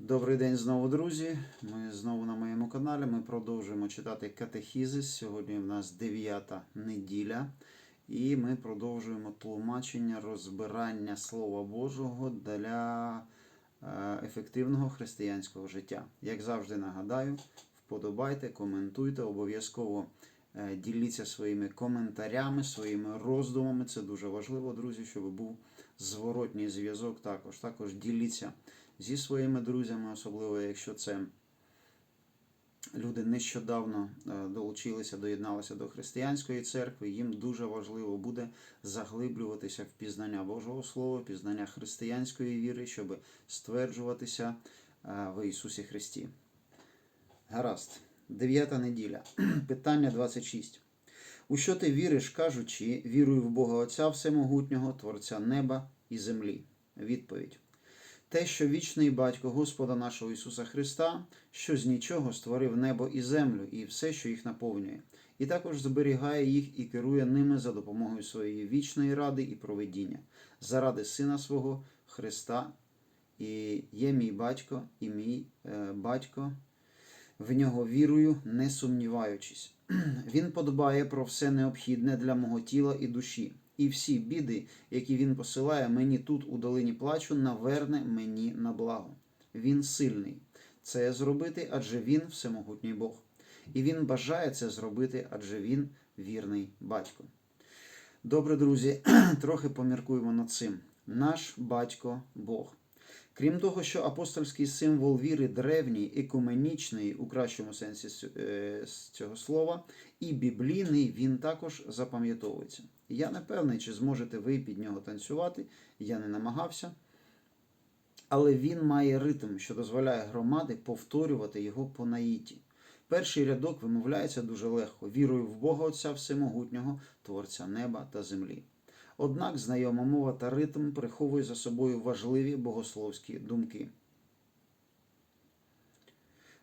Добрий день знову, друзі. Ми знову на моєму каналі. Ми продовжуємо читати катехізис. Сьогодні в нас дев'ята неділя, і ми продовжуємо тлумачення розбирання Слова Божого для е, ефективного християнського життя. Як завжди нагадаю, вподобайте, коментуйте, обов'язково е, діліться своїми коментарями, своїми роздумами. Це дуже важливо, друзі, щоб був зворотній зв'язок. Також також діліться зі своїми друзями, особливо якщо це люди нещодавно е, долучилися, доєдналися до християнської церкви. Їм дуже важливо буде заглиблюватися в пізнання Божого Слова, пізнання християнської віри, щоб стверджуватися е, в Ісусі Христі. Гаразд, дев'ята неділя. Питання 26. У що ти віриш, кажучи, вірую в Бога Отця Всемогутнього, Творця неба і землі? Відповідь. Те, що вічний батько Господа нашого Ісуса Христа, що з нічого створив небо і землю, і все, що їх наповнює, і також зберігає їх і керує ними за допомогою своєї вічної ради і проведіння, заради Сина свого Христа, і є мій батько, і мій е, батько, в нього вірую, не сумніваючись. Він подбає про все необхідне для мого тіла і душі і всі біди, які він посилає мені тут, у долині плачу, наверне мені на благо. Він сильний це зробити, адже він всемогутній Бог. І він бажає це зробити, адже він вірний батько. Добре, друзі, трохи поміркуємо над цим. Наш батько Бог. Крім того, що апостольський символ віри древній, екуменічний у кращому сенсі е, цього слова, і біблійний, він також запам'ятовується. Я не певний, чи зможете ви під нього танцювати, я не намагався. Але він має ритм, що дозволяє громади повторювати його по наїті. Перший рядок вимовляється дуже легко: вірую в Бога Отця Всемогутнього, Творця неба та землі. Однак знайома мова та ритм приховує за собою важливі богословські думки.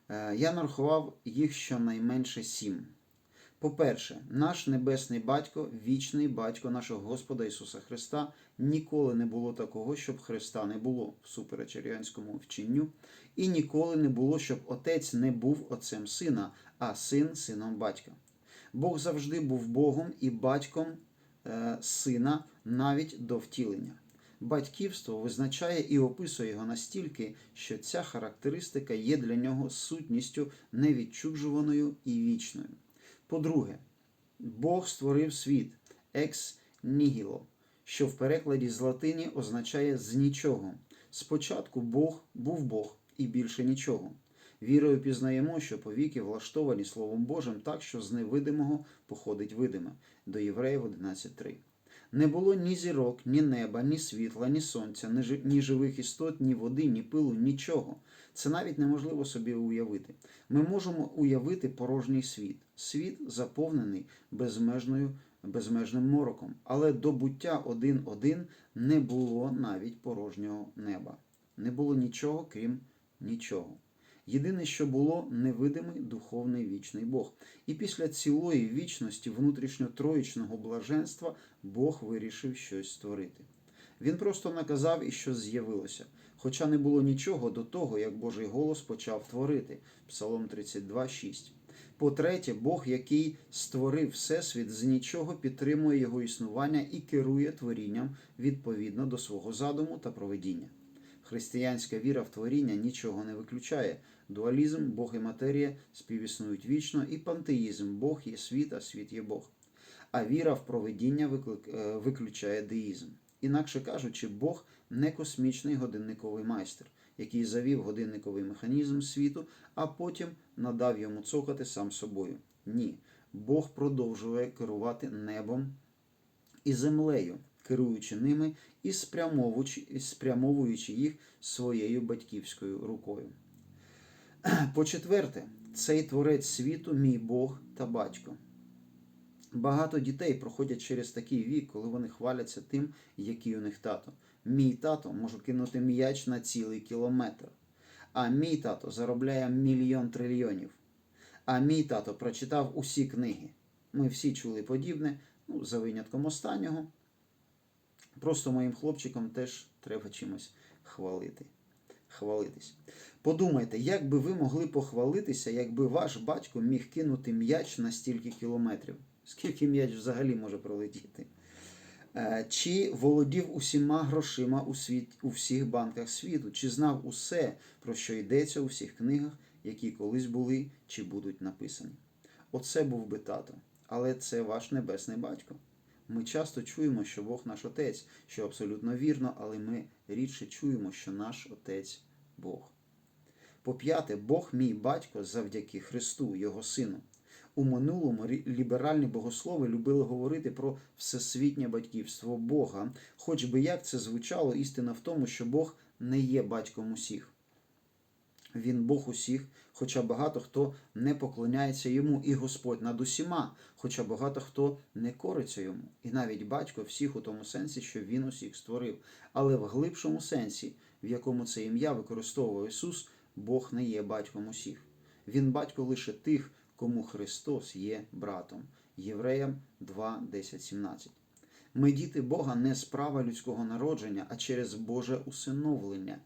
Е, Я нарахував їх щонайменше сім. По-перше, наш Небесний Батько, вічний батько нашого Господа Ісуса Христа, ніколи не було такого, щоб Христа не було всупереч аріанському вченню, і ніколи не було, щоб Отець не був Отцем Сина, а син сином батька. Бог завжди був Богом і батьком е, сина навіть до втілення. Батьківство визначає і описує його настільки, що ця характеристика є для нього сутністю невідчужуваною і вічною. По-друге, Бог створив світ екс нігіло, що в перекладі з латині означає з нічого. Спочатку Бог був Бог і більше нічого. Вірою пізнаємо, що повіки влаштовані Словом Божим так, що з невидимого походить видиме. До Євреїв 11.3. Не було ні зірок, ні неба, ні світла, ні сонця, ні жи- ні живих істот, ні води, ні пилу, нічого. Це навіть неможливо собі уявити. Ми можемо уявити порожній світ, світ заповнений безмежною, безмежним мороком, але до буття один-один не було навіть порожнього неба. Не було нічого, крім нічого. Єдине, що було невидимий духовний вічний Бог. І після цілої вічності внутрішньо-троїчного блаженства Бог вирішив щось створити. Він просто наказав і що з'явилося, хоча не було нічого до того, як Божий голос почав творити. Псалом 32, 6. По-третє, Бог, який створив Всесвіт з нічого, підтримує його існування і керує творінням відповідно до свого задуму та проведіння. Християнська віра в творіння нічого не виключає. Дуалізм, Бог і матерія співіснують вічно, і пантеїзм Бог є світ, а світ є Бог. А віра в проведіння е, виключає деїзм. Інакше кажучи, Бог не космічний годинниковий майстер, який завів годинниковий механізм світу, а потім надав йому цокати сам собою. Ні, Бог продовжує керувати небом і землею, керуючи ними і спрямовуючи їх своєю батьківською рукою. По-четверте, цей творець світу мій Бог та батько. Багато дітей проходять через такий вік, коли вони хваляться тим, який у них тато. Мій тато може кинути м'яч на цілий кілометр. А мій тато заробляє мільйон трильйонів. А мій тато прочитав усі книги. Ми всі чули подібне, ну, за винятком останнього. Просто моїм хлопчикам теж треба чимось хвалити. Хвалитись. Подумайте, як би ви могли похвалитися, якби ваш батько міг кинути м'яч на стільки кілометрів? Скільки м'яч взагалі може пролетіти? Е, Чи володів усіма грошима у, світ, у всіх банках світу? Чи знав усе, про що йдеться у всіх книгах, які колись були чи будуть написані? Оце був би тато, але це ваш небесний батько. Ми часто чуємо, що Бог наш Отець, що абсолютно вірно, але ми рідше чуємо, що наш Отець Бог. По-п'яте, Бог мій батько завдяки Христу, Його Сину. У минулому ліберальні богослови любили говорити про всесвітнє батьківство Бога. Хоч би як це звучало, істина в тому, що Бог не є батьком усіх. Він Бог усіх, хоча багато хто не поклоняється йому, і Господь над усіма, хоча багато хто не кориться йому, і навіть батько всіх у тому сенсі, що він усіх створив. Але в глибшому сенсі, в якому це ім'я використовує Ісус, Бог не є батьком усіх. Він батько лише тих, кому Христос є братом. Євреям 2, 10, 17. Ми діти Бога не з права людського народження, а через Боже усиновлення.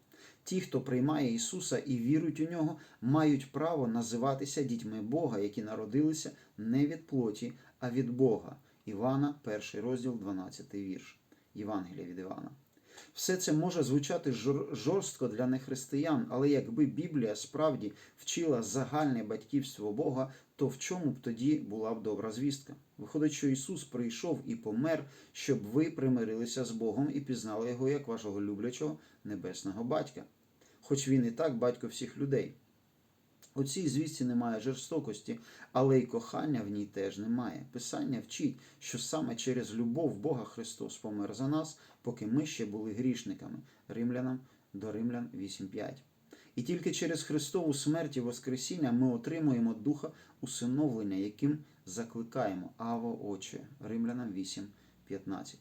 Ті, хто приймає Ісуса і вірують у нього, мають право називатися дітьми Бога, які народилися не від плоті, а від Бога. Івана, 1 розділ, 12 вірш. Євангелія від Івана. Все це може звучати жорстко для нехристиян, але якби Біблія справді вчила загальне батьківство Бога, то в чому б тоді була б добра звістка? Виходить, що Ісус прийшов і помер, щоб ви примирилися з Богом і пізнали Його як вашого люблячого небесного батька. Хоч він і так батько всіх людей. У цій звісті немає жорстокості, але й кохання в ній теж немає. Писання вчить, що саме через любов Бога Христос помер за нас, поки ми ще були грішниками. Римлянам до Римлян 8.5. І тільки через Христову смерть і Воскресіння ми отримуємо духа усиновлення, яким закликаємо Аво Отче. Римлянам 8.15.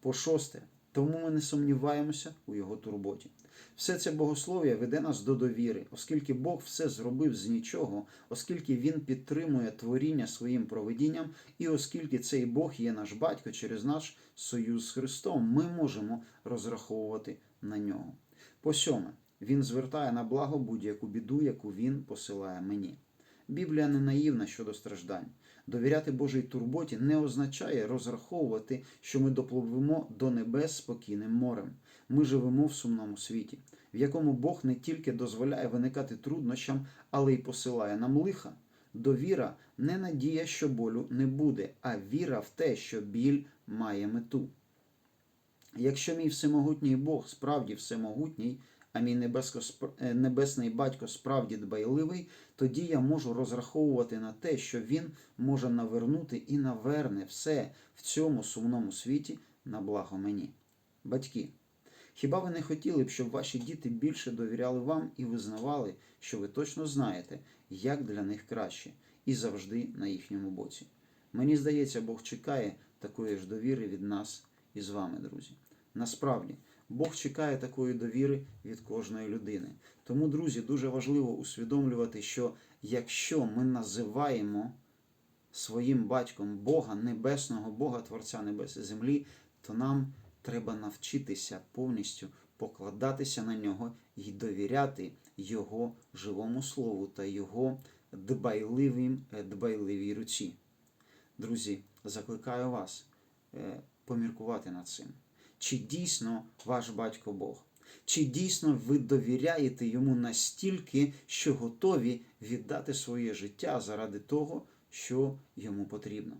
По шосте, тому ми не сумніваємося у його турботі. Все це богослов'я веде нас до довіри, оскільки Бог все зробив з нічого, оскільки Він підтримує творіння своїм проведінням, і оскільки цей Бог є наш батько через наш союз з Христом, ми можемо розраховувати на нього. По сьоме, він звертає на благо будь-яку біду, яку він посилає мені. Біблія не наївна щодо страждань. Довіряти Божій турботі не означає розраховувати, що ми допливемо до небес спокійним морем. Ми живемо в сумному світі, в якому Бог не тільки дозволяє виникати труднощам, але й посилає нам лиха. Довіра не надія, що болю не буде, а віра в те, що біль має мету. Якщо мій всемогутній Бог справді всемогутній, а мій е, небесний батько справді дбайливий, тоді я можу розраховувати на те, що він може навернути і наверне все в цьому сумному світі на благо мені. Батьки, хіба ви не хотіли б, щоб ваші діти більше довіряли вам і визнавали, що ви точно знаєте, як для них краще, і завжди на їхньому боці? Мені здається, Бог чекає такої ж довіри від нас і з вами, друзі. Насправді, Бог чекає такої довіри від кожної людини. Тому, друзі, дуже важливо усвідомлювати, що якщо ми називаємо своїм батьком Бога, небесного Бога, Творця Небес і землі, то нам треба навчитися повністю покладатися на нього і довіряти Його живому слову та Його дбайливим, е, дбайливій руці. Друзі, закликаю вас е, поміркувати над цим. Чи дійсно ваш батько Бог? Чи дійсно ви довіряєте йому настільки, що готові віддати своє життя заради того, що йому потрібно?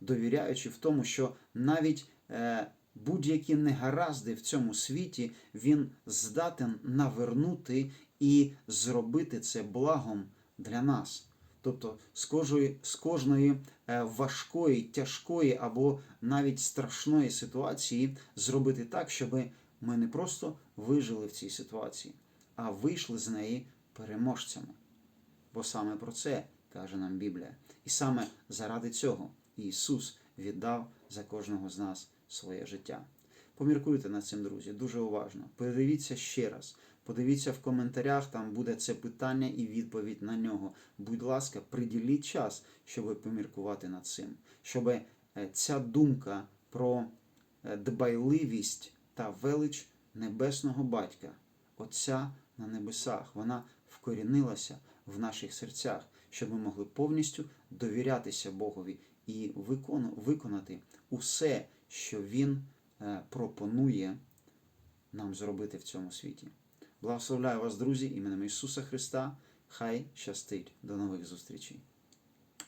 Довіряючи в тому, що навіть е, будь-які негаразди в цьому світі він здатен навернути і зробити це благом для нас. Тобто з кожної, з кожної е, важкої, тяжкої або навіть страшної ситуації зробити так, щоб ми не просто вижили в цій ситуації, а вийшли з неї переможцями. Бо саме про це каже нам Біблія. І саме заради цього Ісус віддав за кожного з нас своє життя. Поміркуйте над цим, друзі, дуже уважно. Подивіться ще раз. Подивіться в коментарях, там буде це питання і відповідь на нього. Будь ласка, приділіть час, щоб поміркувати над цим, щоб е, ця думка про е, дбайливість та велич небесного батька, Отця на небесах. Вона вкорінилася в наших серцях, щоб ми могли повністю довірятися Богові і виконати усе, що Він е, пропонує нам зробити в цьому світі. Благословляю вас, друзі, іменем Ісуса Христа. Хай щастить. До нових зустрічей.